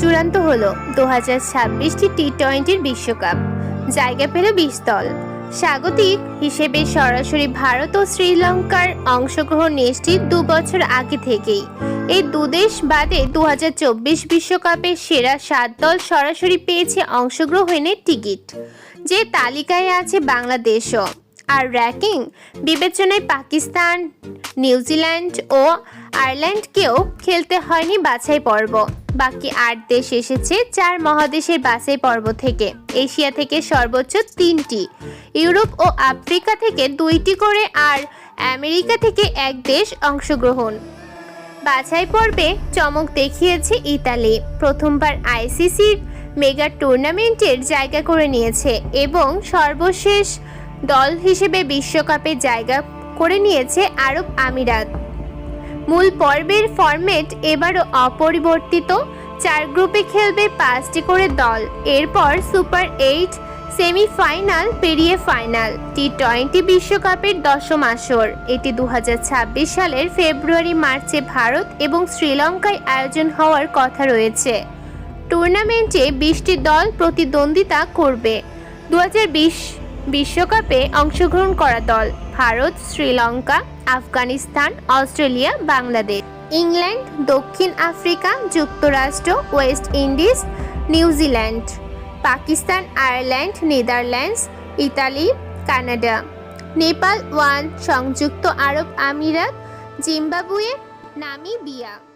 চূড়ান্ত হলো দু হাজার ছাব্বিশটি টি টোয়েন্টির বিশ্বকাপ। জায়গা পেল বিশ দল। স্বাগতিক হিসেবে সরাসরি ভারত ও শ্রীলঙ্কার অংশগ্রহণ নিশ্চিত দু বছর আগে থেকেই। এই দুদেশ বাদে দু বিশ্বকাপের সেরা সাত দল সরাসরি পেয়েছে অংশগ্রহণের টিকিট। যে তালিকায় আছে বাংলাদেশও। আর র্যাঙ্কিং বিবেচনায় পাকিস্তান, নিউজিল্যান্ড ও আয়ারল্যান্ডকেও খেলতে হয়নি বাছাই পর্ব। বাকি আট দেশ এসেছে চার মহাদেশের বাছাই পর্ব থেকে। এশিয়া থেকে সর্বোচ্চ তিনটি। ইউরোপ ও আফ্রিকা থেকে দুইটি করে আর আমেরিকা থেকে এক দেশ অংশগ্রহণ। বাছাই পর্বে চমক দেখিয়েছে ইতালি। প্রথমবার আইসিসির মেগা টুর্নামেন্টের জায়গা করে নিয়েছে এবং সর্বশেষ দল হিসেবে বিশ্বকাপে জায়গা করে নিয়েছে আরব আমিরাত। মূল পর্বের ফরম্যাট এবারও অপরিবর্তিত, চার গ্রুপে খেলবে পাঁচটি করে দল। এরপর সুপার এইট সেমিফাইনাল পেরিয়ে ফাইনাল টি টোয়েন্টি বিশ্বকাপের দশম আসর। এটি দু হাজার ছাব্বিশ সালের ফেব্রুয়ারি, মার্চে ভারত এবং শ্রীলঙ্কায় আয়োজন হওয়ার কথা রয়েছে। টুর্নামেন্টে বিশটি দল প্রতিদ্বন্দ্বিতা করবে। দু হাজার বিশ বিশ্বকাপে অংশগ্রহণ করা দল ভারত, শ্রীলঙ্কা, আফগানিস্তান, অস্ট্রেলিয়া, বাংলাদেশ। ইংল্যান্ড, দক্ষিণ আফ্রিকা, যুক্তরাষ্ট্র, West Indies New Zealand Pakistan, Ireland, Netherlands, Italy, Canada. Nepal, Oman, সংযুক্ত আরব আমিরাত, জিম্বাবুয়ে, নামিবিয়া।